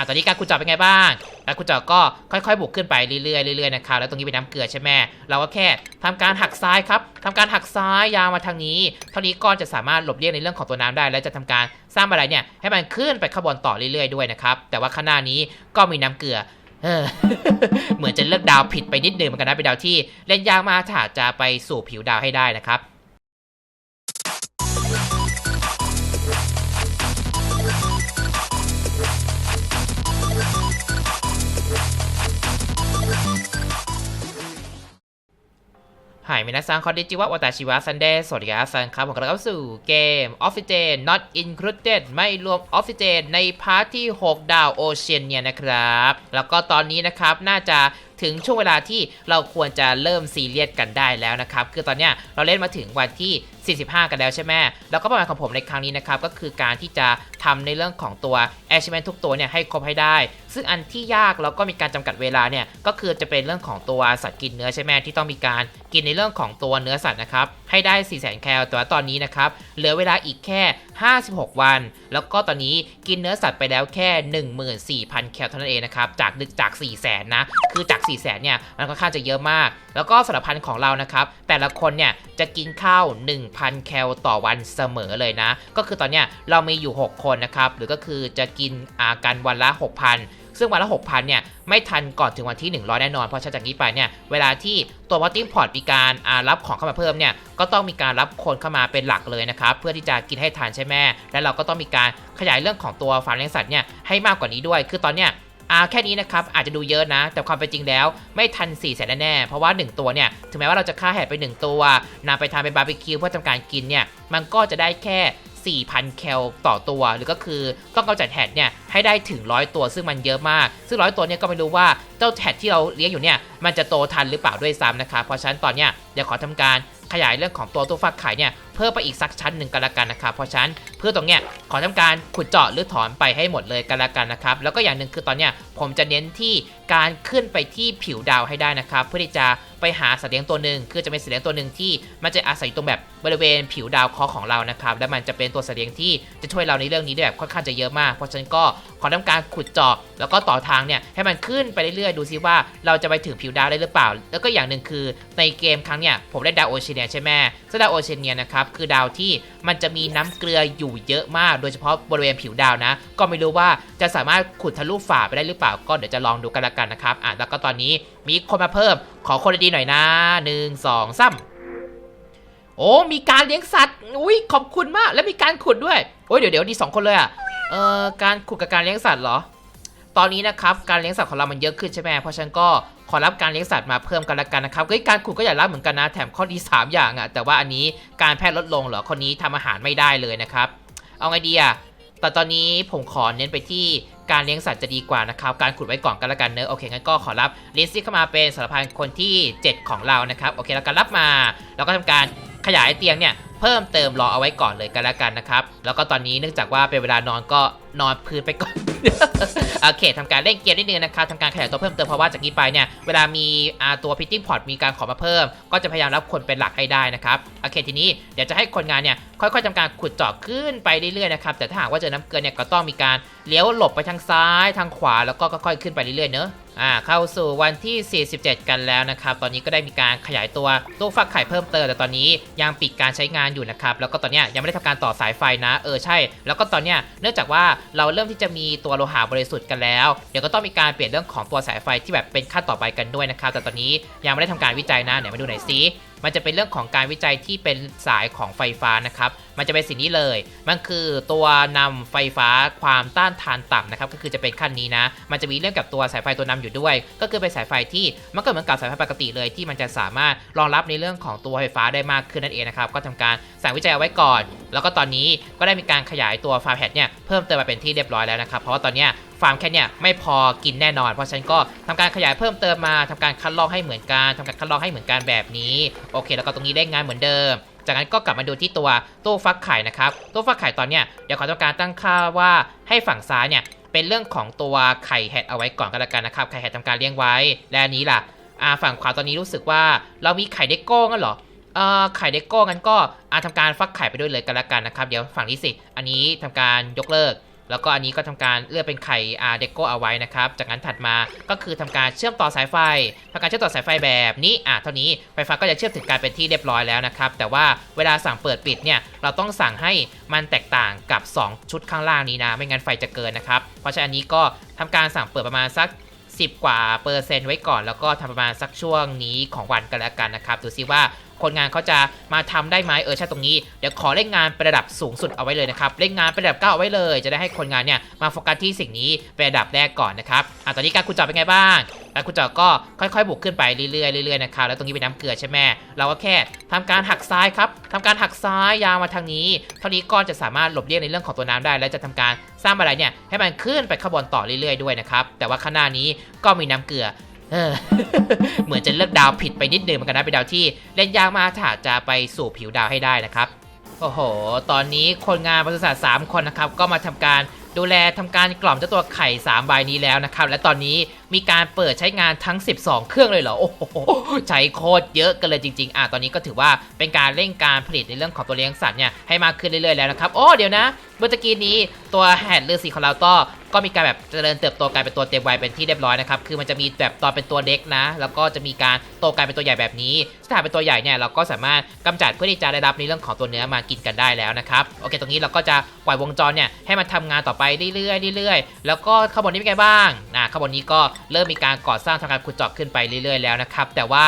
อะตอนนี้การขุดเจาะเป็นไงบ้างการขุดเจาะก็ค่อยๆบุกขึ้นไปเรื่อยๆเรื่อยๆนะครับแล้วตรงนี้เป็นน้ำเกลือใช่ไหมเราก็แค่ทำการหักซ้ายครับทำการหักซ้ายยาวมาทางนี้ เท่านี้ก็จะสามารถหลบเลี่ยงในเรื่องของตัวน้ำได้ และจะทำการสร้างบันไดเนี่ยให้มันขึ้นไปข้างบนต่อเรื่อยๆด้วยนะครับแต่ว่าข้างหน้านี้ก็มีน้ำเกลือเออเหมือนจะเลือกดาวผิดไปนิดนึงเหมือนกันนะเป็นดาวที่เล่นยากมากถ้าจะไปสู่ผิวดาวให้ได้นะครับ หายมินาซังคอนดิจิวะวตาชิวะซันเดย์สวัสดีครับซันครับผมกำลังเข้าสู่เกมออฟฟิเจน Not Included ไม่รวมออฟฟิเจนในพาร์ทที่ 6 ดาวโอเชียนเนี่ยนะครับ แล้วก็ตอนนี้นะครับน่าจะถึงช่วงเวลาที่เราควรจะเริ่มซีเรียสกันได้แล้วนะครับ คือตอนเนี้ยเราเล่นมาถึงวันที่45 กันแล้วใช่ไหมแล้วก็ประมาณของผมในครั้งนี้นะครับก็คือการที่จะทำในเรื่องของตัว achievement ทุกตัวเนี่ยให้ครบให้ได้ ซึ่งอันที่ยากแล้วก็มีการจำกัดเวลาเนี่ยก็คือจะเป็นเรื่องของตัวสัตว์กินเนื้อใช่ไหมที่ต้องมีการกินในเรื่องของตัวเนื้อสัตว์นะครับให้ได้ 4 0 0 0 0 0 แคลแต่ว่าตอนนี้นะครับเหลือเวลาอีกแค่ 56 วัน แล้วก็ตอนนี้กินเนื้อสัตว์ไปแล้วแค่ 14,000 แคลเท่านั้นเองนะครับจากดึกจาก 4 0 0 0 0 0นะคือจาก 4 0 0 0 0 0เนี่ยมันค่อนข้างจะเยอะมาก แล้วก็สารพันของเรานะครับแต่ละคนเนี่ยจะกินข้าว1,000 แคลต่อวันเสมอเลยนะ ก็คือตอนเนี้ยเรามีอยู่ 6 คนนะครับ หรือก็คือจะกินอากันวันละ 6,000ซึ่งวันละ 6,000 เนี่ย ไม่ทันก่อนถึงวันที่ 100 แน่นอน เพราะฉะจากนี้ไปเนี่ย เวลาที่ตัวพอตติ้งพอร์ตมีการรับของเข้ามาเพิ่มเนี่ย ก็ต้องมีการรับคนเข้ามาเป็นหลักเลยนะครับ เพื่อที่จะกินให้ทันใช่ไหมและเราก็ต้องมีการขยายเรื่องของตัวฟาร์มเลี้ยงสัตว์เนี่ยให้มากกว่านี้ด้วย คือตอนเนี้ย อ่าแค่นี้นะครับอาจจะดูเยอะนะ แต่ความเป็นจริงแล้วไม่ทัน4ี่แสนแน่ๆเพราะว่า 1 ตัวเนี่ยถึงแม้ว่าเราจะฆ่าแหดไป 1 ตัวนำไปทำเป็นบาร์บีคิวเพื่อทำการกินเนี่ยมันก็จะได้แค่ 4,000 แคลต่อตัว หรือก็คือต้องกำจัดแหดเนี่ยให้ได้ถึง 100 ตัวซึ่งมันเยอะมาก ซึ่งร้อยตัวเนี่ยก็ไม่รู้ว่าเจ้าแหดที่เราเลี้ยงอยู่เนี่ยมันจะโตทันหรือเปล่าด้วยซ้ำนะครับเพราะฉะนั้นตอนเนี้ยเดี๋ยวขอทำการขยายเรื่องของตัวตู้ฟักไข่เนี่ย พิ่มไปอีกสักชั้นหนึ่งกันละกันนะครับเพราะฉะนั้นเพื่อตรงเนี้ยขอทำการขุดเจาะหรือถอนไปให้หมดเลยกันละกันนะครับแล้วก็อย่างหนึ่งคือตอนเนี้ยผมจะเน้นที่การขึ้นไปที่ผิวดาวให้ได้นะครับ เพื่อที่จะไปหาสัตว์เลี้ยงตัวหนึ่งคือจะเป็นสัตว์เลี้ยงตัวหนึ่งที่มันจะอาศัยอยู่ตรงแบบบริเวณผิวดาวคราะห์ของเรานะครับและมันจะเป็นตัวสัตว์เลี้ยงที่จะช่วยเราในเรื่องนี้ได้แบบค่อนข้างจะเยอะมากเพราะฉะนั้นก็ขอทำการขุดเจาะแล้วก็ต่อทางเนี่ยให้มันขึ้นไปเรื่อยๆดูซิว่าเราจะไปถึงผิวดาวได้หรือเปล่า แล้วก็อย่างหนึ่งคือในเกมครั้งเนี่ยผมได้ดาวโอเชียนใช่ไหมซึ่งดาวโอเชียเนียนะครับคือดาวที่มันจะมีน้ำเกลืออยู่เยอะมาก โดยเฉพาะบริเวณผิวดาวนะ ก็ไม่รู้ว่าจะสามารถขุดทะลุฝาไปได้หรือเปล่า ก็เดี๋ยวจะลองดูกันละกันนะครับอะแล้วก็ตอนนี้มีคนมาเพิ่ม ขอคนดีหน่อยนะหนึ่งสองสามโอ้มีการเลี้ยงสัตว์อุ้ยขอบคุณมาก แล้วมีการขุดด้วยโอ้ยเดี๋ยวเดี๋ยวดีสองคนเลยอะเอ่อการขุดกับการเลี้ยงสัตว์เหรอ อนนี้นะครับการเลี้ยงสัตว์ของเรามันเยอะขึ้นใช่ไหมเพราะฉะนั้นก็ขอรับการเลี้ยงสัตว์มาเพิ่มกันละกันนะครับเฮ้ยการขุดก็อย่ารับเหมือนกันนะแถมข้อดี 3 อย่างอะ่ะแต่ว่าอันนี้การแพทย์ลดลงเหรอคนนี้ทำอาหารไม่ได้เลยนะครับเอาไงดีอะ่ะแต่ตอนนี้ผมขอเน้นไปที่การเลี้ยงสัตว์จะดีกว่านะครับการขุดไว้ก่อนกันละกันเนอะโอเคงั้นก็ขอรับลินซี่เข้ามาเป็นสารพันคนที่ 7 ของเรานะครับโอเคแล้วกันรับมาแล้วก็ทำการ ขยายเตียงเนี่ยเพิ่มเติมรอเอาไว้ก่อนเลยกันละกันนะครับ แล้วก็ตอนนี้เนื่องจากว่าเป็นเวลานอนก็นอนพื้นไปก่อนโอเคทำการเล่นเกมนิดนึงนะครับทำการขยายตัวเพิ่มเติมเพราะว่าจากนี้ไปเนี่ยเวลามีอาตัวพิตติ้งพอร์ตมีการขอมาเพิ่ม ก็จะพยายามรับคนเป็นหลักให้ได้นะครับโอเคทีนี้เดี๋ยวจะให้คนงานเนี่ยค่อยๆทำการขุดเจาะขึ้นไปเรื่อยๆนะครับแต่ถ้าหากว่าเจอน้ำเกลือเนี่ยก็ต้องมีการเลี้ยวหลบไปทางซ้ายทางขวาแล้วก็ค่อยๆขึ้นไปเรื่อยๆเนอะ อ่าเข้าสู่วันที่ 47 กันแล้วนะครับ ตอนนี้ก็ได้มีการขยายตัวตู้ฟักไข่เพิ่มเติมแต่ตอนนี้ยังปิดการใช้งานอยู่นะครับ แล้วก็ตอนเนี้ยยังไม่ได้ทำการต่อสายไฟนะ เออใช่ แล้วก็ตอนเนี้ยเนื่องจากว่าเราเริ่มที่จะมีตัวโลหะบริสุทธิ์กันแล้ว เดี๋ยวก็ต้องมีการเปลี่ยนเรื่องของตัวสายไฟที่แบบเป็นขั้นต่อไปกันด้วยนะครับ แต่ตอนนี้ยังไม่ได้ทำการวิจัยนะเดี๋ยวมาดูหน่อยซิ มันจะเป็นเรื่องของการวิจัยที่เป็นสายของไฟฟ้านะครับ มันจะเป็นสิ่งนี้เลย มันคือตัวนำไฟฟ้าความต้านทานต่ำนะครับ ก็คือจะเป็นขั้นนี้นะ มันจะมีเรื่องกับตัวสายไฟตัวนำอยู่ด้วย ก็คือเป็นสายไฟที่มันก็เหมือนกับสายไฟปกติเลย ที่มันจะสามารถรองรับในเรื่องของตัวไฟฟ้าได้มากขึ้นนั่นเองนะครับ ก็ทำการสั่งวิจัยเอาไว้ก่อน แล้วก็ตอนนี้ก็ได้มีการขยายตัวฟาร์มแฮดเนี่ยเพิ่มเติมมาเป็นที่เรียบร้อยแล้วนะครับ เพราะว่าตอนเนี้ย ฟาร์มแค่เนี่ยไม่พอกินแน่นอน เพราะฉันก็ทำการขยายเพิ่มเติมมาทำการคัดลอกให้เหมือนกันทำการคัดลอกให้เหมือนกันแบบนี้ โอเค แล้วก็ตรงนี้ได้งานเหมือนเดิม จากนั้นก็กลับมาดูที่ตัวตู้ฟักไข่นะครับตู้ฟักไข่ตอนเนี้ยเดี๋ยวขอทำการตั้งค่าว่าให้ฝั่งซ้ายเนี่ยเป็นเรื่องของตัวไข่แฮดเอาไว้ก่อนกันละกันนะครับไข่แฮดทำการเลี้ยงไว้ และนี้ล่ะอ่าฝั่งขวาตอนนี้รู้สึกว่าเรามีไข่เด็กโก้งั้นเหรอเอ่อไข่เด็กโก้งั้นก็อาทำการฟักไข่ไปด้วยเลยกันละกันนะครับ เดี๋ยวฝั่งนี้สิ อันนี้ทำการยกเลิก แล้วก็อันนี้ก็ทำการเลือกเป็นไข่อาเดโกเอาไว้นะครับ จากนั้นถัดมาก็คือทำการเชื่อมต่อสายไฟทำการเชื่อมต่อสายไฟแบบนี้อะเท่านี้ไฟฟ้าก็จะเชื่อมถึงการเป็นที่เรียบร้อยแล้วนะครับ แต่ว่าเวลาสั่งเปิดปิดเนี่ยเราต้องสั่งให้มันแตกต่างกับ 2 ชุดข้างล่างนี้นะ ไม่งั้นไฟจะเกินนะครับ เพราะฉะนั้นอันนี้ก็ทำการสั่งเปิดประมาณสัก 10 กว่าเปอร์เซ็นต์ไว้ก่อน แล้วก็ทำประมาณสักช่วงนี้ของวันกันแล้วกันนะครับ ดูซิว่าคนงานเขาจะมาทำได้ไหมเออใช่ตรงนี้ เดี๋ยวขอเล่นงานเป็นระดับสูงสุดเอาไว้เลยนะครับ เล่นงานเป็นระดับเก้าเอาไว้เลย จะได้ให้คนงานเนี่ยมาโฟกัสที่สิ่งนี้เป็นระดับแรกก่อนนะครับอะตอนนี้การคุณจอบเป็นไงบ้าง การขุดเจาะก็ค่อยๆ บุกขึ้นไปเรื่อยๆเรื่อยๆนะครับแล้วตรงนี้เป็นน้ำเกลือใช่ไหมเราก็แค่ทำการหักซ้ายครับทำการหักซ้ายยาวมาทางนี้ เท่านี้ก็จะสามารถหลบเลี่ยงในเรื่องของตัวน้ำได้ และจะทำการสร้างอะไรเนี่ยให้มันขึ้นไปข้างบนต่อเรื่อยๆด้วยนะครับแต่ว่าข้างหน้านี้ก็มีน้ำเกลือเออเหมือนจะเลือกดาวผิดไปนิดนึงเหมือนกันนะเป็นดาวที่เล่นยากมากถ้าจะไปสู่ผิวดาวให้ได้นะครับโอ้โห ตอนนี้คนงานบริษัท3คนนะครับ ก็มาทำการ ดูแลทำการกล่อมเจ้าตัวไข่3ใบนี้แล้วนะครับ และตอนนี้มีการเปิดใช้งานทั้ง 12 เครื่องเลยเหรอ โอ้โห ใช้โคตรเยอะกันเลยจริง ๆ อะ ตอนนี้ก็ถือว่าเป็นการเร่งการผลิตในเรื่องของตัวเลี้ยงสัตว์เนี่ยให้มากขึ้นเรื่อยๆแล้วนะครับ โอ้ เดี๋ยวนะ เมื่อตะกี้นี้ตัวแฮดฤาษีของเราก็ ก็มีการแบบเจริญเติบโตกลายเป็นตัวเต็มวัยเป็นที่เรียบร้อยนะครับคือมันจะมีแบบตอนเป็นตัวเล็กนะ แล้วก็จะมีการโตกลายเป็นตัวใหญ่แบบนี้ถ้าเป็นตัวใหญ่เนี่ยเราก็สามารถกำจัดเพื่อที่จะได้รับในเรื่องของตัวเนื้อมากินกันได้แล้วนะครับโอเค ตรงนี้เราก็จะปล่อยวงจรเนี่ยให้มันทำงานต่อไปเรื่อยๆเรื่อยๆแล้วก็ข้างบนนี้เป็นไงบ้างนะข้างบนนี้ก็เริ่มมีการก่อสร้างทำการขุดเจาะขึ้นไปเรื่อยๆแล้วนะครับแต่ว่า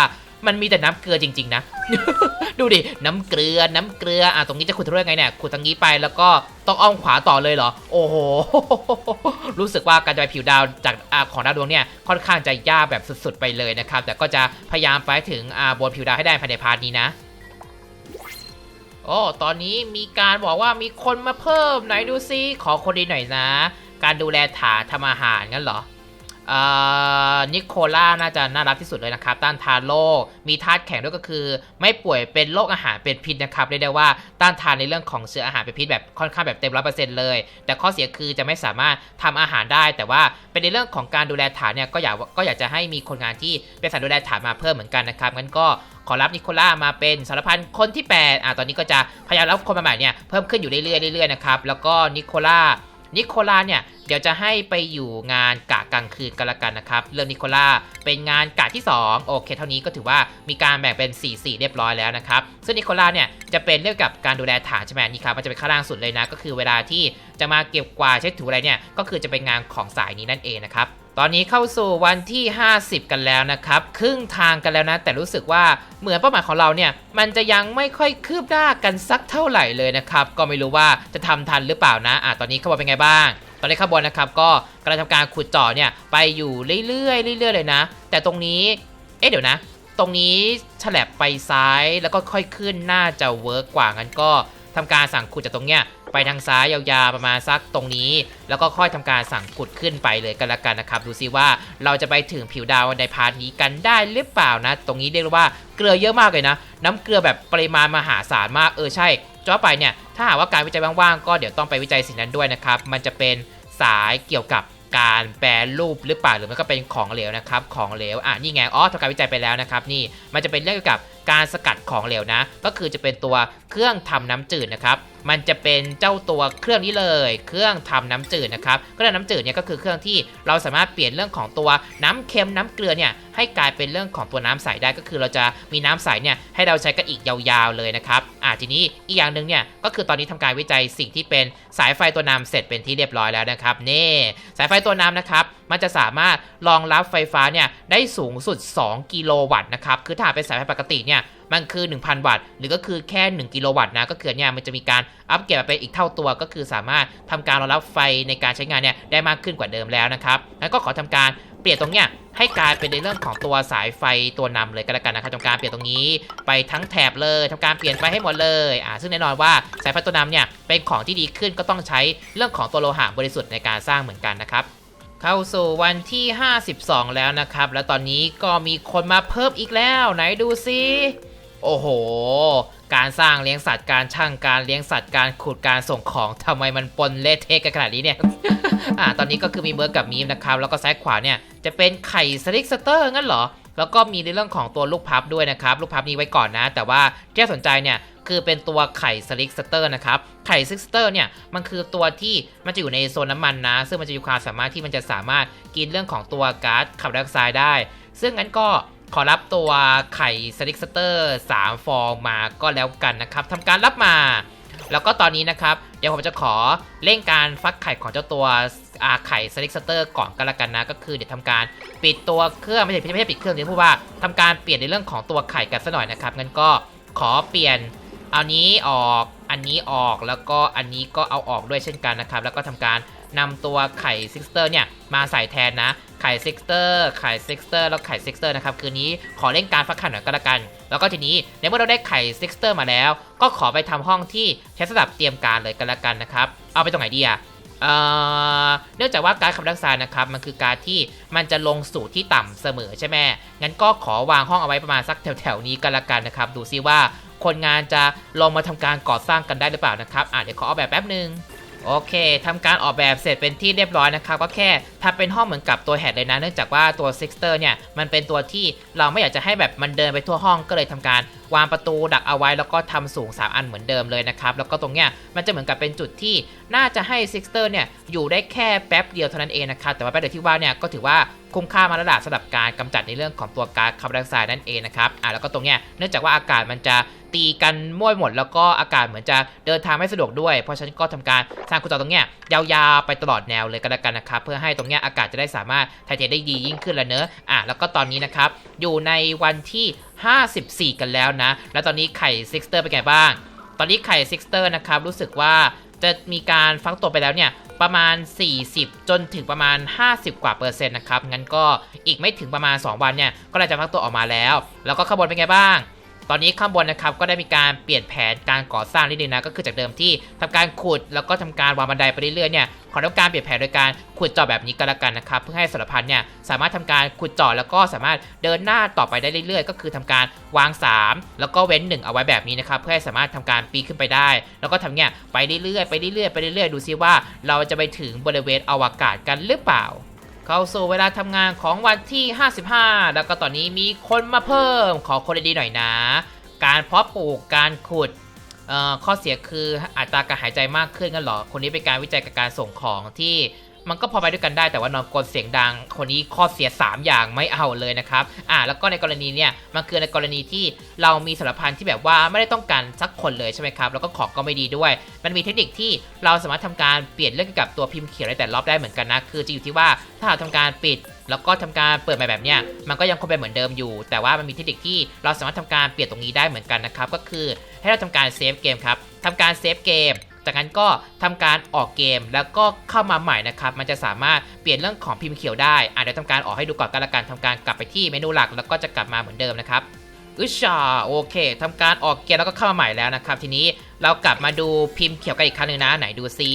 มันมีแต่น้ำเกลือจริง ๆ นะ ดูดิ น้ำเกลือ น้ำเกลือ อะ ตรงนี้จะขุดทะลุยังไงเนี่ย ขุดทางนี้ไปแล้วก็ต้องอ้อมขวาต่อเลยเหรอ โอ้โห รู้สึกว่าการจะไปผิวดาวจากอาของดาวดวงเนี่ย ค่อนข้างจะยากแบบสุดๆไปเลยนะครับ แต่ก็จะพยายามไปถึงอาบนผิวดาวให้ได้ภายในพาร์ทนี้นะโอ้ตอนนี้มีการบอกว่ามีคนมาเพิ่มไหนดูซิ ขอคนดีหน่อยนะ การดูแลถาทำอาหารงั้นเหรอ นิโคล่าน่าจะน่ารักที่สุดเลยนะครับ ต้านทานโรคมีธาตุแข็งด้วยก็คือ ไม่ป่วยเป็นโรคอาหารเป็นพิษนะครับเรียกได้ว่าต้านทานในเรื่องของเชื้ออาหารเป็นพิษแบบค่อนข้างแบบเต็มร้อยเปอร์เซ็นต์เลย แต่ข้อเสียคือจะไม่สามารถทำอาหารได้ แต่ว่าเป็นในเรื่องของการดูแลฐานเนี่ยก็อยากก็อยากจะให้มีคนงานที่เป็นสายดูแลฐานมาเพิ่มเหมือนกันนะครับงั้นก็ขอรับนิโคล่ามาเป็นสารพันคนที่8อะตอนนี้ก็จะพยายามรับคนมาใหม่เนี่ยเพิ่มขึ้นอยู่เรื่อยๆเรื่อยๆนะครับแล้วก็นิโคล่า นิโคลาเนี่ยเดี๋ยวจะให้ไปอยู่งานกะกลางคืนกันละกันนะครับเรื่องนิโคลาเป็นงานกะที่ 2 โอเค เท่านี้ก็ถือว่ามีการแบ่งเป็น 4 4 เรียบร้อยแล้วนะครับ ซึ่งนิโคลาเนี่ยจะเป็นเรื่องกับการดูแลฐานใช่ไหมนี่ครับมันจะเป็นข้างล่างสุดเลยนะ ก็คือเวลาที่จะมาเก็บกวาดเช็ดถูอะไรเนี่ยก็คือจะเป็นงานของสายนี้นั่นเองนะครับ ตอนนี้เข้าสู่วันที่ 50 กันแล้วนะครับ ครึ่งทางกันแล้วนะ แต่รู้สึกว่าเหมือนเป้าหมายของเราเนี่ย มันจะยังไม่ค่อยคืบหน้ากันสักเท่าไหร่เลยนะครับ ก็ไม่รู้ว่าจะทำทันหรือเปล่านะอะตอนนี้ข้างบนเป็นไงบ้าง ตอนนี้ข้างบนนะครับ ก็กำลังทำการขุดเจาะเนี่ยไปอยู่เรื่อยๆเรื่อยๆเลยนะ แต่ตรงนี้ เอ๊ะเดี๋ยวนะ ตรงนี้ฉลับไปซ้ายแล้วก็ค่อยขึ้นน่าจะเวิร์กกว่างั้นก็ทำการสั่งขุดจากตรงเนี้ย ไปทางซ้ายยาวๆประมาณสักตรงนี้ แล้วก็ค่อยทำการสั่งขุดขึ้นไปเลยกันละกันนะครับ ดูซิว่าเราจะไปถึงผิวดาวในพาร์ทนี้กันได้หรือเปล่านะ ตรงนี้เรียกว่าเกลือเยอะมากเลยนะ น้ำเกลือแบบปริมาณมหาศาลมากเออใช่จ้อไปเนี่ยถ้าหากว่าการวิจัยว่างๆก็เดี๋ยวต้องไปวิจัยสิ่งนั้นด้วยนะครับมันจะเป็นสายเกี่ยวกับการแปรรูปหรือเปล่าหรือมันก็เป็นของเหลวนะครับของเหลวอะนี่ไงอ๋อทำการวิจัยไปแล้วนะครับนี่มันจะเป็นเรื่องเกี่ยวกับการสกัดของเหลวนะ ก็คือจะเป็นตัวเครื่องทำน้ำจืดนะครับ มันจะเป็นเจ้าตัวเครื่องนี้เลย เครื่องทำน้ำจืดนะครับเครื่องน้ำจืดเนี่ยก็คือเครื่องที่เราสามารถเปลี่ยนเรื่องของตัวน้ำเค็มน้ำเกลือเนี่ยให้กลายเป็นเรื่องของตัวน้ำใสได้ก็คือเราจะมีน้ำใสเนี่ยให้เราใช้กันอีกยาวๆเลยนะครับอ่าทีนี้อีกอย่างหนึ่งเนี่ยก็คือตอนนี้ทำการวิจัยสิ่งที่เป็นสายไฟตัวนำเสร็จเป็นที่เรียบร้อยแล้วนะครับนี่สายไฟตัวนำนะครับ มันจะสามารถรองรับไฟฟ้าเนี่ยได้สูงสุด 2 กิโลวัตต์นะครับ คือถ้าเป็นสายไฟปกติเนี่ยมันคือ 1,000 วัตต์ หรือก็คือแค่ 1 กิโลวัตต์นะ ก็คือเนี่ยมันจะมีการอัปเกรดมาเป็นอีกเท่าตัว ก็คือสามารถทำการรองรับไฟในการใช้งานเนี่ยได้มากขึ้นกว่าเดิมแล้วนะครับ แล้วก็ขอทำการเปลี่ยนตรงเนี้ยให้กลายเป็นในเรื่องของตัวสายไฟตัวนำเลยก็แล้วกันนะครับทำการเปลี่ยนตรงนี้ไปทั้งแถบเลยทำการเปลี่ยนไปให้หมดเลยอ่าซึ่งแน่นอนว่าสายไฟตัวนำเนี่ยเป็นของที่ดีขึ้นก็ต้องใช้เรื่องของตัวโลหะบริสุทธิ์ในการสร้างเหมือนกันนะครับ เข้าสู่วันที่ 52 แล้วนะครับ แล้วตอนนี้ก็มีคนมาเพิ่มอีกแล้ว ไหนดูซิโอ้โห การสร้างเลี้ยงสัตว์การช่างการเลี้ยงสัตว์การขุดการส่งของทำไมมันปนเละเทะกันขนาดนี้เนี่ย อ่า ตอนนี้ก็คือมีเบิร์กกับมีมนะครับ แล้วก็ซ้ายขวาเนี่ย จะเป็นไข่สลิกสเตอร์งั้นเหรอ แล้วก็มีในเรื่องของตัวลูกพับด้วยนะครับ ลูกพับนี้ไว้ก่อนนะ แต่ว่าที่น่าสนใจเนี่ยคือเป็นตัวไข่สลิกสเตอร์นะครับ ไข่สลิกสเตอร์เนี่ยมันคือตัวที่มันจะอยู่ในโซนน้ำมันนะ ซึ่งมันจะมีความสามารถที่มันจะสามารถกินเรื่องของตัวก๊าซคาร์บอนไดออกไซด์ได้ ซึ่งงั้นก็ขอรับตัวไข่สลิกสเตอร์3ฟองมาก็แล้วกันนะครับทำการรับมา แล้วก็ตอนนี้นะครับ เดี๋ยวผมจะขอเร่งการฟักไข่ของเจ้าตัวอาไข่สลิกสเตอร์ก่อนก็แล้วกันนะ ก็คือเดี๋ยวทำการปิดตัวเครื่องไม่ใช่ไม่ใช่ปิดเครื่องเดี๋ยวพูดว่าทำการเปลี่ยนในเรื่องของตัวไข่กันซะหน่อยนะครับงั้นก็ขอเปลี่ยนเอานี้ออกอันนี้ออกแล้วก็อันนี้ก็เอาออกด้วยเช่นกันนะครับ แล้วก็ทำการ นำตัวไข่ซิกเตอร์เนี่ยมาใส่แทนนะไข่ซิกเตอร์ไข่ซิกเตอร์แล้วไข่ซิกเตอร์นะครับคืนนี้ขอเร่งการฟักไข่หน่อยก็แล้วกัน แล้วก็ทีนี้ในเมื่อเราได้ไข่ซิกเตอร์มาแล้ว ก็ขอไปทำห้องที่ใช้สำหรับเตรียมการเลยก็แล้วกันนะครับเอาไปตรงไหนดีอะเนื่องจากว่าการคาร์บอนไดออกไซด์นะครับมันคือการที่มันจะลงสู่ที่ต่ำเสมอใช่ไหมงั้นก็ขอวางห้องเอาไว้ประมาณสักแถวๆนี้ก็แล้วกันนะครับ ดูซิว่าคนงานจะลงมาทำการก่อสร้างกันได้หรือเปล่านะครับอะเดี๋ยวขอเอาแบบแป๊บหนึ่ง โอเคทำการออกแบบเสร็จเป็นที่เรียบร้อยนะครับ ก็แค่ทำเป็นห้องเหมือนกับตัวแฮดเลยนะ เนื่องจากว่าตัวซิกเตอร์เนี่ยมันเป็นตัวที่เราไม่อยากจะให้แบบมันเดินไปทั่วห้องก็เลยทำการวางประตูดักเอาไว้แล้วก็ทำสูง 3 อันเหมือนเดิมเลยนะครับ แล้วก็ตรงเนี้ยมันจะเหมือนกับเป็นจุดที่น่าจะให้ซิกเตอร์เนี่ยอยู่ได้แค่แป๊บเดียวเท่านั้นเองนะครับ แต่ว่าแป๊บเดียวที่ว่าเนี่ยก็ถือว่า คุ้มค่ามาระดับสำหรับการกำจัดในเรื่องของตัวก๊าซคาร์บอนไดออกไซด์นั่นเองนะครับอะแล้วก็ตรงเนี้ยเนื่องจากว่าอากาศมันจะตีกันมั่วหมด แล้วก็อากาศเหมือนจะเดินทางไม่สะดวกด้วย เพราะฉะนั้นก็ทำการสร้างคุณต่อตรงเนี้ยยาวๆไปตลอดแนวเลยก็แล้วกันนะครับเพื่อให้ตรงเนี้ยอากาศจะได้สามารถถ่ายเทได้ดียิ่งขึ้นละเนอะอะแล้วก็ตอนนี้นะครับอยู่ในวันที่ 54 กันแล้วนะ แล้วตอนนี้ไข่ซิกเตอร์เป็นไงบ้าง ตอนนี้ไข่ซิกเตอร์นะครับรู้สึกว่า จะมีการฟักตัวไปแล้วเนี่ยประมาณ 40 จนถึงประมาณ 50 กว่าเปอร์เซ็นต์นะครับงั้นก็อีกไม่ถึงประมาณ 2 วันเนี่ยก็น่าจะฟักตัวออกมาแล้ว แล้วก็ข้างบนเป็นไงบ้าง อนนี้ข้างบนนะครับก็ได้มีการเปลี่ยนแผนการก่อสร้างนิดนึงนะก็คือจากเดิมที่ทำการขุดแล้วก็ทำการวางบันไดไปเรื่อยๆเนี่ยขอทำการเปลี่ยนแผนโดยการขุดเจาะแบบนี้ก็แล้วกันนะครับเพื่อให้สารพันเนี่ยสามารถทำการขุดเจาะแล้วก็สามารถเดินหน้าต่อไปได้เรื่อยๆ ก็คือทำการวาง 3 แล้วก็เว้น 1 เอาไว้แบบนี้นะครับเพื่อให้สามารถทำการปีขึ้นไปได้ แล้วก็ทำเนี่ยไปเรื่อยๆไปเรื่อยๆไปเรื่อยๆดูซิว่า เราจะไปถึงบริเวณอวกาศกันหรือเปล่า เข้าสู่เวลาทำงานของวันที่ 55 แล้วก็ตอนนี้มีคนมาเพิ่มขอคนดีๆหน่อยนะ การเพาะปลูกการขุดเอ่อข้อเสียคืออัตราการหายใจมากขึ้นกันเหรอ คนนี้เป็นการวิจัยกับการส่งของที่ มันก็พอไปด้วยกันได้แต่ว่านอนกลนเสียงดัง คนนี้ข้อเสีย 3 อย่างไม่เอาเลยนะครับอ่าแล้วก็ในกรณีเนี่ยมันคือในกรณีที่เรามีสารพันที่แบบว่าไม่ได้ต้องการสักคนเลยใช่ไหมครับแล้วก็ของก็ไม่ดีด้วย มันมีเทคนิคที่เราสามารถทำการเปลี่ยนเรื่องเกี่ยวกับตัวพิมพ์เขียวในแต่รอบได้เหมือนกันนะคือจะอยู่ที่ว่าถ้าเราทำการปิดแล้วก็ทำการเปิดใหม่แบบเนี้ยมันก็ยังคงเป็นเหมือนเดิมอยู่ แต่ว่ามันมีเทคนิคที่เราสามารถทำการเปลี่ยนตรงนี้ได้เหมือนกันนะครับก็คือให้เราทำการเซฟเกมครับทำการเซฟเกม จากนั้นก็ทำการออกเกมแล้วก็เข้ามาใหม่นะครับมันจะสามารถเปลี่ยนเรื่องของพิมพ์เขียวได้อะเดี๋ยวทำการออกให้ดูก่อนกันละกันทำการกลับไปที่เมนูหลักแล้วก็จะกลับมาเหมือนเดิมนะครับอึชาโอเคทำการออกเกมแล้วก็เข้ามาใหม่แล้วนะครับ ทีนี้เรากลับมาดูพิมพ์เขียวกันอีกครั้งหนึ่งนะไหนดูซิ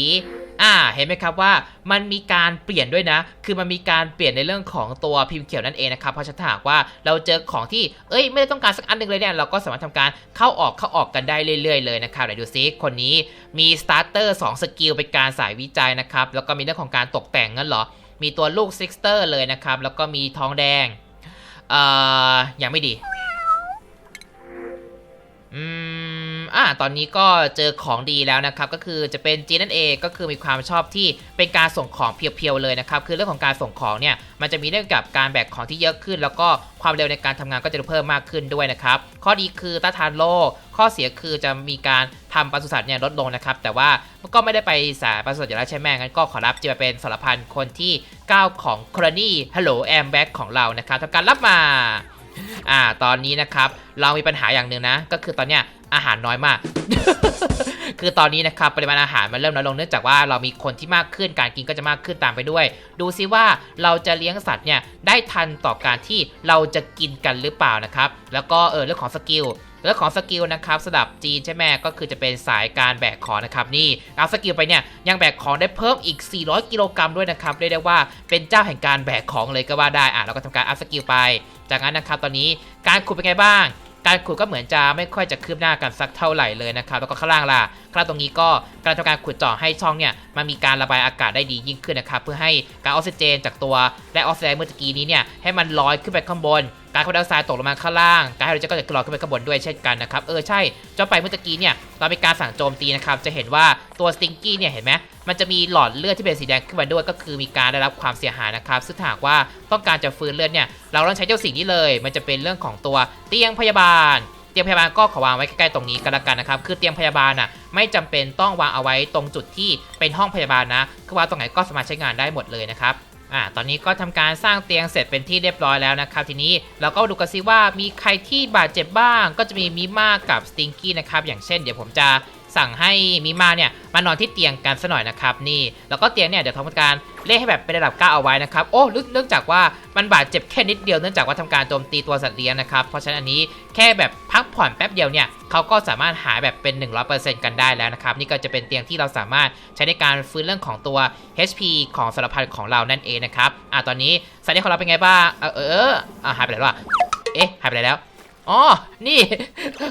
อ่าเห็นไหมครับว่ามันมีการเปลี่ยนด้วยนะ คือมันมีการเปลี่ยนในเรื่องของตัวพิมพ์เขียวนั่นเองนะครับเพราะฉะนั้นหากว่าเราเจอของที่เอ้ยไม่ได้ต้องการสักอันหนึ่งเลยเนี่ยเราก็สามารถทำการเข้าออกเข้าออกกันได้เรื่อย ๆ เลยนะครับไหนดูซิคนนี้มีสตาร์เตอร์2สกิลเป็นการสายวิจัยนะครับแล้วก็มีเรื่องของการตกแต่งงั้นเหรอ มีตัวลูกซิกเตอร์เลยนะครับแล้วก็มีทองแดงเอ่อยังไม่ดีอืม อ่าตอนนี้ก็เจอของดีแล้วนะครับ ก็คือจะเป็นจีนั่นเองก็คือมีความชอบที่เป็นการส่งของเพียวๆเลยนะครับ คือเรื่องของการส่งของเนี่ยมันจะมีเรื่องกับการแบกของที่เยอะขึ้น แล้วก็ความเร็วในการทำงานก็จะเพิ่มมากขึ้นด้วยนะครับ ข้อดีคือต้านทานโรคข้อเสียคือจะมีการทำปศุสัตว์เนี่ยลดลงนะครับ แต่ว่าก็ไม่ได้ไปสายปศุสัตว์อยู่แล้วใช่ไหมงั้นก็ขอรับจะมาเป็นสารพันคนที่ 9 ของครนี่ฮัลโหลแอมแบ็กของเรานะครับทำการรับมา อ่า ตอนนี้นะครับ เรามีปัญหาอย่างหนึ่งนะ ก็คือตอนเนี้ยอาหารน้อยมาก คือตอนนี้นะครับปริมาณอาหารมันเริ่มน้อยลงเนื่องจากว่าเรามีคนที่มากขึ้นการกินก็จะมากขึ้นตามไปด้วย ดูซิว่าเราจะเลี้ยงสัตว์เนี่ยได้ทันต่อการที่เราจะกินกันหรือเปล่านะครับ แล้วก็เออเรื่องของสกิลเรื่องของสกิลนะครับสำหรับจีนใช่ไหมก็คือจะเป็นสายการแบกของนะครับนี่เอาสกิลไปเนี่ยยังแบกของได้เพิ่มอีก 400 กิโลกรัมด้วยนะครับเรียกได้ว่าเป็นเจ้าแห่งการแบกของเลยก็ว่าได้อะเราก็ทำการอัพสกิลไป จากนั้นนะครับตอนนี้การขุดเป็นไงบ้าง การขุดก็เหมือนจะไม่ค่อยจะคืบหน้ากันสักเท่าไหร่เลยนะครับแล้วก็ข้างล่างล่ะข้างล่างตรงนี้ก็การทำการขุดเจาะให้ช่องเนี่ยมันมีการระบายอากาศได้ดียิ่งขึ้นนะครับเพื่อให้การออกซิเจน จากตัวและออกซิเจนเมื่อกี้นี้เนี่ยให้มันลอยขึ้นไปข้างบน การคาร์บอนไดออกไซด์ตกลงมาข้างล่างการไฮโดรเจนก็จะลอยขึ้นไปข้างบนด้วยเช่นกันนะครับเออใช่เจ้าไปเมื่อตะกี้เนี่ยตอนเป็นการสั่งโจมตีนะครับจะเห็นว่าตัวสติงกี้เนี่ยเห็นไหมมันจะมีหลอดเลือดที่เป็นสีแดงขึ้นมาด้วยก็คือมีการได้รับความเสียหายนะครับซึ่งถ้าหากว่าต้องการจะฟื้นเลือดเนี่ยเราต้องใช้เจ้าสิ่งนี้เลย มันจะเป็นเรื่องของตัวเตียงพยาบาลเตียงพยาบาลก็ขอวางไว้ใกล้ๆตรงนี้ก็แล้วกันนะครับ คือเตียงพยาบาลน่ะไม่จำเป็นต้องวางเอาไว้ตรงจุดที่เป็นห้องพยาบาลนะ คือวางตรงไหนก็สามารถใช้งานได้หมดเลยนะครับ อ่าตอนนี้ก็ทำการสร้างเตียงเสร็จเป็นที่เรียบร้อยแล้วนะครับ ทีนี้เราก็ดูกันซิว่ามีใครที่บาดเจ็บบ้าง ก็จะมีมิมากับสติงกี้นะครับ อย่างเช่นเดี๋ยวผมจะ สั่งให้มิมาเนี่ยมานอนที่เตียงกันซะหน่อยนะครับนี่แล้วก็เตียงเนี่ยเดี๋ยวทำการเล่ให้แบบเป็นระดับ9เอาไว้นะครับโอ้เนื่องจากว่ามันบาดเจ็บแค่นิดเดียวเนื่องจากว่าทำการโจมตีตัวสัตว์เลี้ยงนะครับเพราะฉะนั้นอันนี้แค่แบบพักผ่อนแป๊บเดียวเนี่ยเขาก็สามารถหายแบบเป็น 100%กันได้แล้วนะครับนี่ก็จะเป็นเตียงที่เราสามารถใช้ในการฟื้นเรื่องของตัว HP ของสารพันของเรานั่นเองนะครับอะตอนนี้สัตว์เลี้ยงของเราเป็นไงบ้างเออเออหายไปไหนแล้ววะเอ๊ะหายไปไหนแล้ว อ๋อ นี่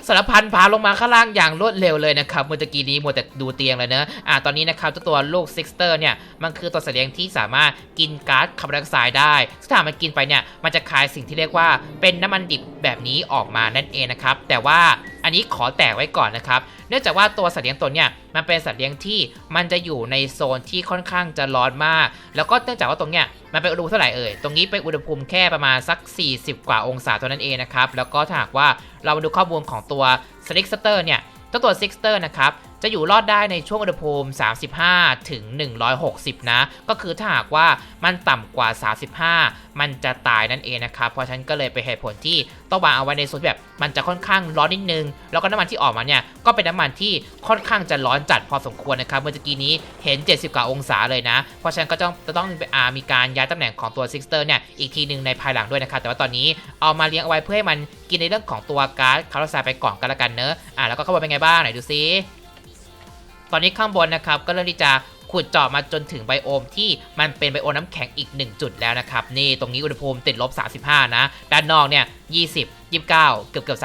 สารพันพาลงมาข้างล่างอย่างรวดเร็วเลยนะครับเมื่อตะกี้นี้มัวแต่ดูเตียงเลยเนอะอ่าตอนนี้นะครับเจ้าตัวลูกซิกเตอร์เนี่ยมันคือตัวสัตว์เลี้ยงที่สามารถกินก๊าซคาร์บอนไดออกไซด์ได้ซึ่งถ้ามันกินไปเนี่ยมันจะคายสิ่งที่เรียกว่าเป็นน้ำมันดิบแบบนี้ออกมานั่นเองนะครับแต่ว่า อันนี้ขอแตกไว้ก่อนนะครับ เนื่องจากว่าตัวสัตว์เลี้ยงตัวเนี่ยมันเป็นสัตว์เลี้ยงที่มันจะอยู่ในโซนที่ค่อนข้างจะร้อนมาก แล้วก็เนื่องจากว่าตรงเนี้ยมันเป็นอุณหภูมิเท่าไหร่เอ่ย ตรงนี้เป็นอุณหภูมิแค่ประมาณสัก 40 กว่าองศาเท่านั้นเองนะครับ แล้วก็ถ้าหากว่าเรามาดูข้อมูลของตัวซิกสเตอร์เนี่ยเจ้าตัว s i x t e r นะครับ จะอยู่รอดได้ในช่วงอุณหภูมิ 35 ถึง 160 นะ ก็คือถ้าหากว่ามันต่ำกว่า 35 มันจะตายนั่นเองนะครับ เพราะฉะนั้นก็เลยเป็นเหตุผลที่ต้องวางเอาไว้ในโซนแบบมันจะค่อนข้างร้อนนิดนึง แล้วก็น้ำมันที่ออกมาเนี่ย ก็เป็นน้ำมันที่ค่อนข้างจะร้อนจัดพอสมควรนะครับ เมื่อกี้นี้เห็น 70 กว่าองศาเลยนะ เพราะฉะนั้นก็ต้องจะต้องมีการย้ายตำแหน่งของตัวซิกเตอร์เนี่ยอีกทีหนึ่งในภายหลังด้วยนะครับ แต่ว่าตอนนี้เอามาเลี้ยงเอาไว้เพื่อให้มันกินในเรื่องของตัวก๊าซคาร์บอนไดออกไซด์ไปก่อนกันละกันเนอะอะแล้วก็ข้างบนเป็นไงบ้างไหนดูซิ ตอนนี้ข้างบนนะครับก็เริ่มที่จะขุดเจาะมาจนถึงไบโอมที่มันเป็นไบโอมน้ำแข็งอีก 1 จุดแล้วนะครับ นี่ตรงนี้อุณหภูมิติดลบ 35 นะ ด้านนอกเนี่ย 20 29 เกือบเกือบ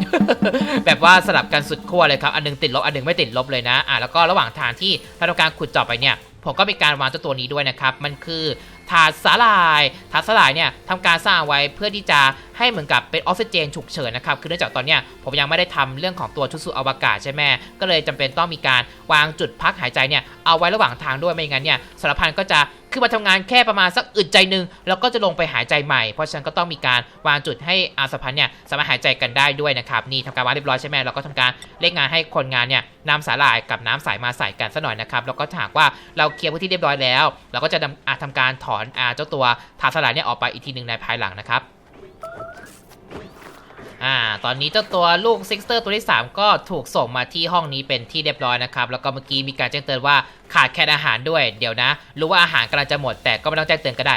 30 แบบว่าสลับกันสุดขั้วเลยครับ อันหนึงติดลบ อันหนึงไม่ติดลบเลยนะ อะแล้วก็ระหว่างทางที่เราทำการขุดเจาะไปเนี่ย ผมก็มีการวางเจ้าตัวนี้ด้วยนะครับ มันคือถาดสาลายถาดสาลายเนี่ยทำการสร้างไว้เพื่อที่จะให้เหมือนกับเป็นออกซิเจนฉุกเฉินนะครับ คือเนื่องจากตอนเนี้ยผมยังไม่ได้ทำเรื่องของตัวชุดสูบอวกาศใช่ไหมก็เลยจำเป็นต้องมีการวางจุดพักหายใจเนี่ยเอาไว้ระหว่างทางด้วยไม่งั้นเนี่ยสารพันก็จะ ขึ้นมาทำงานแค่ประมาณสักอึดใจหนึ่งแล้วก็จะลงไปหายใจใหม่ เพราะฉะนั้นก็ต้องมีการวางจุดให้อาสาพันเนี่ยสามารถหายใจกันได้ด้วยนะครับนี่ทำการวางเรียบร้อยใช่ไหมเราก็ทำการเร่งงานให้คนงานเนี่ยนำสาหร่ายกับน้ำใสมาใส่กันซะหน่อยนะครับแล้วก็ถ้าหากว่าเราเคลียร์พื้นที่เรียบร้อยแล้ว เราก็จะทำอาจทำการถอนอาเจ้าตัวถาสาหร่ายเนี่ยออกไปอีกทีหนึ่งในภายหลังนะครับ อ่า ตอนนี้เจ้าตัวลูกซิกเตอร์ตัวที่ 3 ก็ถูกส่งมาที่ห้องนี้เป็นที่เรียบร้อยนะครับ แล้วก็เมื่อกี้มีการแจ้งเตือนว่าขาดแคลนอาหารด้วย เดี๋ยวนะ รู้ว่าอาหารกำลังจะหมด แต่ก็ไม่ต้องแจ้งเตือนก็ได้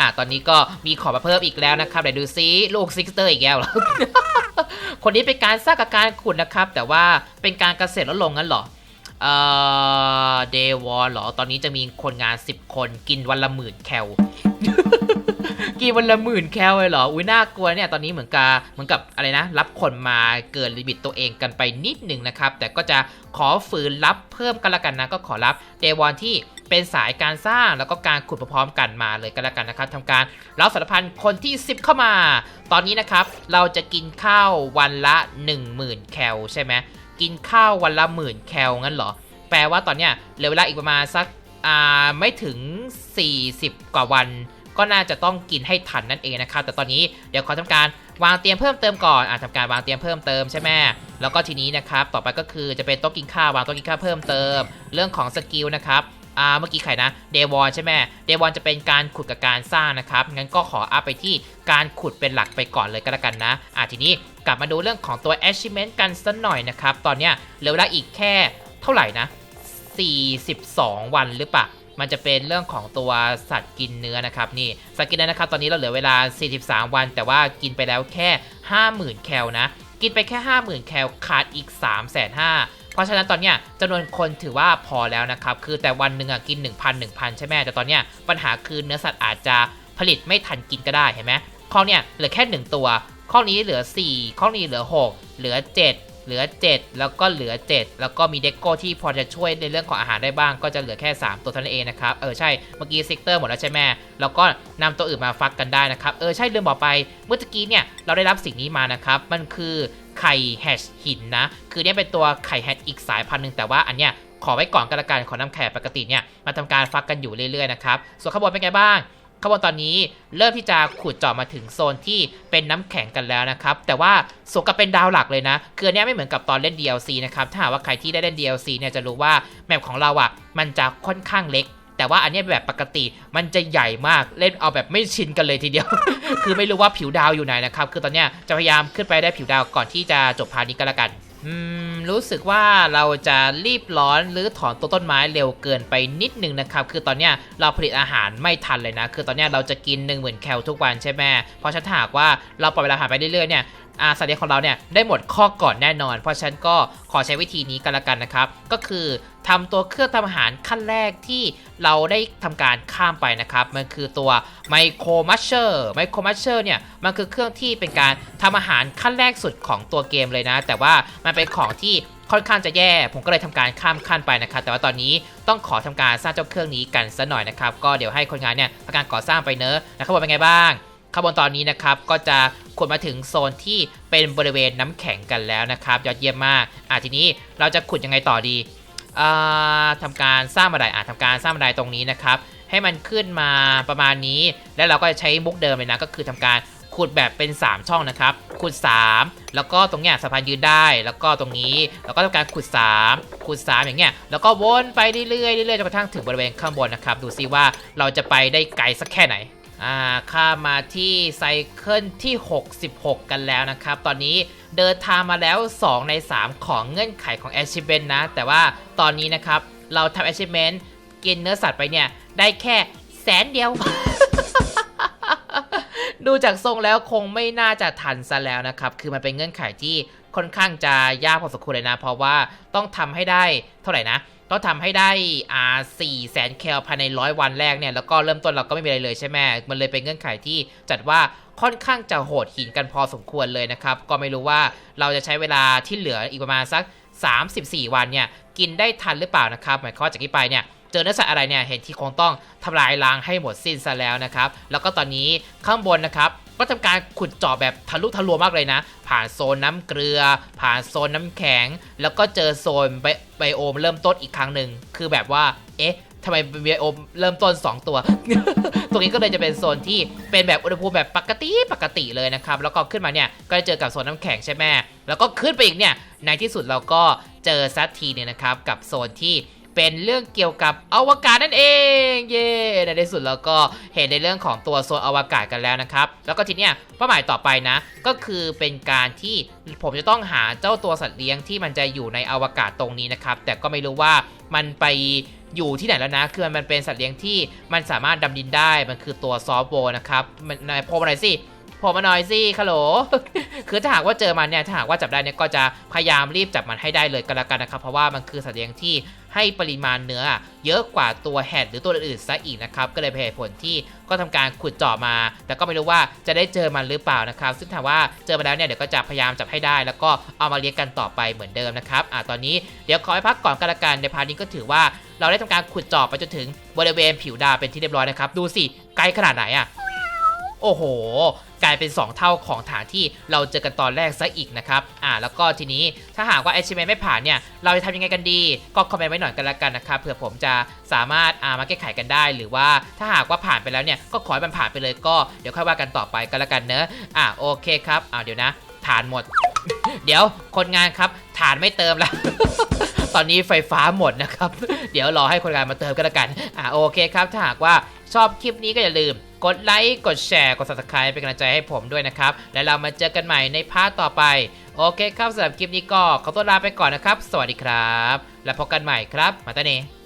อ่า ตอนนี้ก็มีขอมาเพิ่มอีกแล้วนะครับเดี๋ยวดูซิลูกซิกเตอร์อีกแล้วคนนี้เป็นการสร้างกับการขุดนะครับ แต่ว่าเป็นการเกษตรลดลงงั้นเหรอ เอ่อเดวอลเหรอ ตอนนี้จะมีคนงาน 10 คนกินวันละหมื่นแคลกินวันละหมื่นแคลเลยเหรอ อุ้ยน่ากลัวเนี่ย ตอนนี้เหมือนกับเหมือนกับอะไรนะ รับคนมาเกินลิมิตตัวเองกันไปนิดหนึ่งนะครับ แต่ก็จะขอฝืนรับเพิ่มกันละกันนะ ก็ขอรับเดวอนที่เป็นสายการสร้างแล้วก็การขุดพร้อมๆกันมาเลยกันละกันนะครับทำการรับสารพันคนที่ 10 เข้ามา ตอนนี้นะครับ เราจะกินข้าววันละ 10,000 แคลใช่ไหม กินข้าววันละหมื่นแคลงั้นเหรอ แปลว่าตอนเนี้ยเหลือเวลาอีกประมาณสักอ่าไม่ถึง 40 กว่าวัน ก็น่าจะต้องกินให้ทันนั่นเองนะครับ แต่ตอนนี้เดี๋ยวขอทำการวางเตรียมเพิ่มเติมก่อนอ่าทำการวางเตรียมเพิ่มเติมใช่ไหมแล้วก็ทีนี้นะครับ ต่อไปก็คือจะเป็นโต๊ะกินข้าววางโต๊ะกินข้าวเพิ่มเติม เรื่องของสกิลนะครับ อ่าเมื่อกี้ใครนะเดวอนใช่ไหมเดวอนจะเป็นการขุดกับการสร้างนะครับงั้นก็ขออัพไปที่การขุดเป็นหลักไปก่อนเลยก็แล้วกันนะอ่าทีนี้กลับมาดูเรื่องของตัว achievement กันสักหน่อยนะครับตอนเนี้ยเหลือเวลาอีกแค่เท่าไหร่นะ 42 วันหรือเปล่ามันจะเป็นเรื่องของตัวสัตว์กินเนื้อนะครับนี่สัตว์กินเนื้อนะครับตอนนี้เราเหลือเวลา 43 วัน แต่ว่ากินไปแล้วแค่ 50,000 แคลนะกินไปแค่ 50,000 แคลขาดอีก 3 5 0 0 0 เพราะฉะนั้นตอนเนี้ยจำนวนคนถือว่าพอแล้วนะครับ คือแต่วันหนึ่งอะกิน 1,000 1,000 ใช่ไหมแต่ตอนเนี้ยปัญหาคือเนื้อสัตว์อาจจะผลิตไม่ทันกินก็ได้เห็นไหมข้อเนี้ยเหลือแค่ 1 ตัว ข้อนี้เหลือ 4 ข้อนี้เหลือ 6 เหลือ 7 เหลือ 7 แล้วก็เหลือ 7 แล้วก็มีเด็กโก้ที่พอจะช่วยในเรื่องของอาหารได้บ้าง ก็จะเหลือแค่ 3 ตัวเท่านั้นเองนะครับ เออใช่ เมื่อกี้ซิกเตอร์หมดแล้วใช่ไหมแล้วก็นำตัวอื่นมาฟักกันได้นะครับ เออใช่ลืมบอกไป เมื่อกี้เนี่ยเราได้รับสิ่งนี้มานะครับ มันคือ ไข่แฮชหินนะ คือเนี่ยเป็นตัวไข่แฮชอีกสายพันธุ์หนึ่งแต่ว่าอันเนี้ยขอไว้ก่อนกันละกันขอนำแขกปกติเนี่ยมาทำการฟักกันอยู่เรื่อยๆนะครับ ส่วนข้างบนเป็นไงบ้างข้างบนตอนนี้เริ่มที่จะขุดเจาะมาถึงโซนที่เป็นน้ำแข็งกันแล้วนะครับ แต่ว่าสมกับเป็นดาวหลักเลยนะ คือเนี้ยไม่เหมือนกับตอนเล่น DLC นะครับ ถ้าหากว่าใครที่ได้เล่น DLC เนี่ยจะรู้ว่าแมปของเราอะมันจะค่อนข้างเล็ก แต่ว่าอันนี้แบบปกติมันจะใหญ่มากเล่นเอาแบบไม่ชินกันเลยทีเดียว คือไม่รู้ว่าผิวดาวอยู่ไหนนะครับคือตอนเนี้ยจะพยายามขึ้นไปได้ผิวดาวก่อนที่จะจบพาร์ทนี้ก็แล้วกันรู้สึกว่าเราจะรีบร้อนหรือถอนตัวต้นไม้เร็วเกินไปนิดนึงนะครับ คือตอนเนี้ยเราผลิตอาหารไม่ทันเลยนะ คือตอนเนี้ยเราจะกิน1 0,000แคลทุกวันใช่ไหมเพราะฉันถาหากว่าเราปล่อยเวลาผ่านไปเรื่อยๆเนี่ย อาสัตว์เลี้ยงของเราเนี่ยได้หมดข้อก่อนแน่นอน เพราะฉันก็ขอใช้วิธีนี้กันละกันนะครับ ก็คือทำตัวเครื่องทำอาหารขั้นแรกที่เราได้ทำการข้ามไปนะครับ มันคือตัวไมโครมัชเชอร์ไมโครมัชเชอร์เนี่ยมันคือเครื่องที่เป็นการทำอาหารขั้นแรกสุดของตัวเกมเลยนะ แต่ว่ามันเป็นของที่ค่อนข้างจะแย่ ผมก็เลยทำการข้ามขั้นไปนะครับ แต่ว่าตอนนี้ต้องขอทำการสร้างเจ้าเครื่องนี้กันซะหน่อยนะครับ ก็เดี๋ยวให้คนงานเนี่ยทำการก่อสร้างไปเนอะนะครับว่าเป็นไงบ้าง ข้างบนตอนนี้นะครับก็จะขุดมาถึงโซนที่เป็นบริเวณน้ำแข็งกันแล้วนะครับ ยอดเยี่ยมมากอะทีนี้เราจะขุดยังไงต่อดีอ่าทำการสร้างบันไดอะทำการสร้างบันไดตรงนี้นะครับ ให้มันขึ้นมาประมาณนี้ แล้วเราก็จะใช้มุกเดิมเลยนะก็คือทำการขุดแบบเป็น 3 ช่องนะครับ ขุด 3 แล้วก็ตรงเนี้ยสะพานยืนได้ แล้วก็ตรงนี้ แล้วก็ทำการขุด 3 ขุด 3 อย่างเงี้ย แล้วก็วนไปเรื่อยๆเรื่อยๆจนกระทั่งถึงบริเวณข้างบนนะครับ ดูซิว่าเราจะไปได้ไกลสักแค่ไหน อ่าข้ามมาที่ไซเคิลที่ 66 กันแล้วนะครับ ตอนนี้เดินทางมาแล้ว 2 ใน 3 ของเงื่อนไขของ Achievement นะ แต่ว่าตอนนี้นะครับ เราทำ Achievement กินเนื้อสัตว์ไปเนี่ย ได้แค่แสนเดียว ดูจากทรงแล้วคงไม่น่าจะทันซะแล้วนะครับ คือมันเป็นเงื่อนไขที่ค่อนข้างจะยากพอสมควรเลยนะ เพราะว่าต้องทำให้ได้เท่าไหร่นะ ต้องทำให้ได้อ่าสี่แสนแคลภายในร้อยวันแรกเนี่ยแล้วก็เริ่มต้นเราก็ไม่มีอะไรเลยใช่ไหมมันเลยเป็นเงื่อนไขที่จัดว่าค่อนข้างจะโหดหินกันพอสมควรเลยนะครับ ก็ไม่รู้ว่าเราจะใช้เวลาที่เหลืออีกประมาณสัก 34 วันเนี่ยกินได้ทันหรือเปล่านะครับหมายความว่าจากนี้ไปเนี่ยเจอเนื้อสัตว์อะไรเนี่ยเห็นที่คงต้องทำลายล้างให้หมดสิ้นซะแล้วนะครับ แล้วก็ตอนนี้ข้างบนนะครับ ก็ทำการขุดเจาะแบบทะลุทะลวงมากเลยนะ ผ่านโซนน้ำเกลือ ผ่านโซนน้ำแข็ง แล้วก็เจอโซนไบไบโอมเริ่มต้นอีกครั้งหนึ่งคือแบบว่า เอ๊ะทำไมไบโอมเริ่มต้น 2 ตัว ตรงนี้ก็เลยจะเป็นโซนที่เป็นแบบอุณหภูมิแบบปกติปกติเลยนะครับ แล้วก็ขึ้นมาเนี่ยก็จะเจอกับโซนน้ำแข็งใช่ไหมแล้วก็ขึ้นไปอีกเนี่ยในที่สุดเราก็เจอสักทีเนี่ยนะครับกับโซนที่ เป็นเรื่องเกี่ยวกับอวกาศนั่นเอง เย้ในที่สุดเราก็เห็นในเรื่องของตัวโซนอวกาศกันแล้วนะครับ แล้วก็ทีเนี้ยเป้าหมายต่อไปนะ ก็คือเป็นการที่ผมจะต้องหาเจ้าตัวสัตว์เลี้ยงที่มันจะอยู่ในอวกาศตรงนี้นะครับ แต่ก็ไม่รู้ว่ามันไปอยู่ที่ไหนแล้วนะ คือมันเป็นสัตว์เลี้ยงที่มันสามารถดำดินได้ มันคือตัวซอฟโบนะครับมันนายโผล่มาหน่อยสิโผล่มาหน่อยสิฮัลโหล คือถ้าหากว่าเจอมันเนี่ย ถ้าหากว่าจับได้เนี่ย ก็จะพยายามรีบจับมันให้ได้เลยก็แล้วกันนะครับ เพราะว่ามันคือสัตว์เลี้ยงที่ ให้ปริมาณเนื้อเยอะกว่าตัวแฮดหรือตัวอื่นๆซะอีกนะครับก็เลยเป็นเหตุผลที่ก็ทำการขุดเจาะมา แต่ก็ไม่รู้ว่าจะได้เจอมันหรือเปล่านะครับ ซึ่งถ้าว่าเจอมาแล้วเนี่ยเดี๋ยวก็จะพยายามจับให้ได้ แล้วก็เอามาเลี้ยงกันต่อไปเหมือนเดิมนะครับอ่าตอนนี้เดี๋ยวขอให้พักก่อนกันละกันในพาร์ทนี้ก็ถือว่าเราได้ทำการขุดเจาะไปจนถึงบริเวณผิวดาวเป็นที่เรียบร้อยนะครับดูสิไกลขนาดไหนอะโอ้โห กลายเป็น 2 เท่าของฐานที่เราเจอกันตอนแรกซะอีกนะครับอ่าแล้วก็ทีนี้ถ้าหากว่า achievement ไม่ผ่านเนี่ยเราจะทำยังไงกันดี ก็คอมเมนต์ไว้หน่อยกันละกันนะครับเผื่อผมจะสามารถอ่ามาแก้ไขกันได้ หรือว่าถ้าหากว่าผ่านไปแล้วเนี่ยก็ขอให้มันผ่านไปเลยก็เดี๋ยวค่อยว่ากันต่อไปกันละกันเนอะอ่าโอเคครับอ่าเดี๋ยวนะฐานหมด เดี๋ยวคนงานครับฐานไม่เติมแล้วตอนนี้ไฟฟ้าหมดนะครับ เดี๋ยวรอให้คนงานมาเติมกันละกัน อ่าโอเคครับ ถ้าหากว่าชอบคลิปนี้ก็อย่าลืม กดไลค์กดแชร์กด subscribe เป็นกำลังใจให้ผมด้วยนะครับ และเรามาเจอกันใหม่ในพาร์ทต่อไป โอเคครับสำหรับคลิปนี้ก็ขอตัวลาไปก่อนนะครับ สวัสดีครับ และพบกันใหม่ครับ มาตาเน